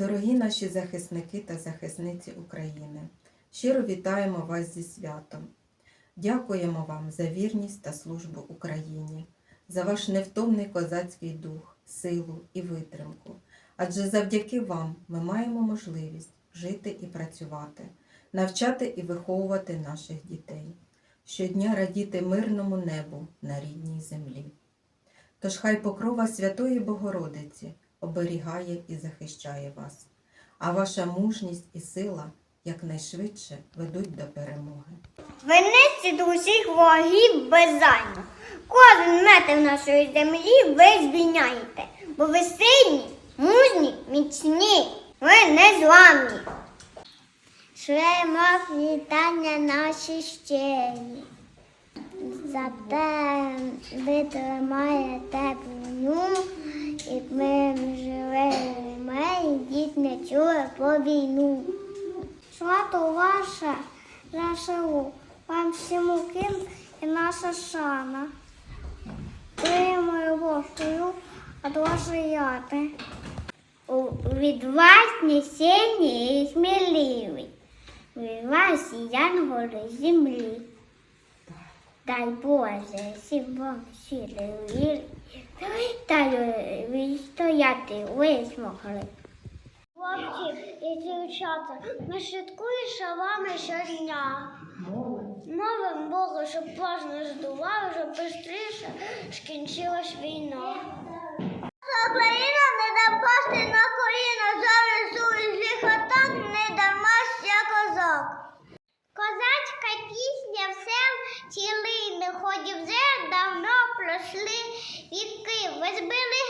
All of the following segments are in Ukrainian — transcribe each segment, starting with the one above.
Дорогі наші захисники та захисниці України, щиро вітаємо вас зі святом. Дякуємо вам за вірність та службу Україні, за ваш невтомний козацький дух, силу і витримку. Адже завдяки вам ми маємо можливість жити і працювати, навчати і виховувати наших дітей, щодня радіти мирному небу на рідній землі. Тож хай покрова Святої Богородиці оберігає і захищає вас, а ваша мужність і сила якнайшвидше ведуть до перемоги. Винеться до усіх ворогів беззайно. Кожен метр нашої землі ви звільняєте, бо ви сильні, мужні, міцні, ви незламні. Шлемо вітання наші щирі. За те ви тримаєте війну, і ми живемо, дід не чує по війну. Свято ваше, ЗСУ, вам всім ким і наша шана. Від вашої яти. Від вас не сильні і сміливі, від вас янголи землі. Дай Боже, всім вам сили віри, та відстояти ви змогли. І дівчата, ми слідкуємо за вами щодня. Мовим Богу, щоб не здував, щоб швидше скінчилась війна. Україна не напасти на коліна, зараз у злих атак не дамася козак. Козацька пісня всем цілий, не ходів вже давно пройшли віки. Ви зберегли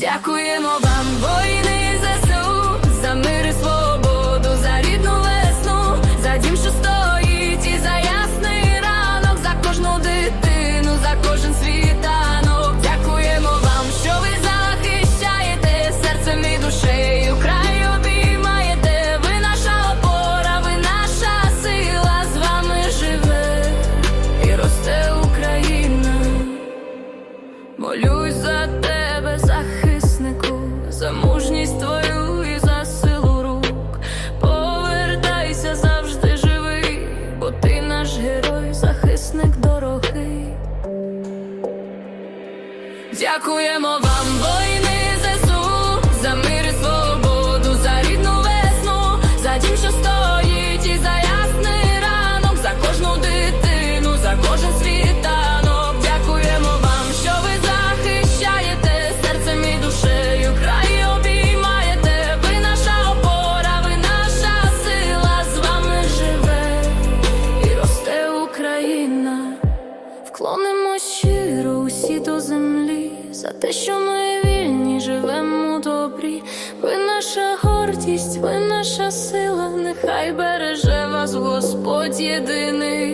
Дякуємо вам, воїни ЗСУ, за мир і свободу, за рідну весну, за дім, що стоїть, і за ясний ранок, за кожну дитину, за кожен світанок. Дякуємо вам, що ви захищаєте серцем і душею. Край обіймаєте, ви наша опора, ви наша сила, з вами живе і росте Україна. Молюсь за Дякуємо вам, воїни ЗСУ, за мир і свободу, за рідну весну, за дім, що стоїть, і за ясний ранок, за кожну дитину, за кожен світанок. Дякуємо вам, що ви захищаєте серцем і душею. Край обіймаєте, ви наша опора, ви наша сила, з вами живе і росте Україна. Вклонимо щиро усі до землі за те, що ми вільні, живемо добрі. Ви наша гордість, ви наша сила, нехай береже вас Господь єдиний.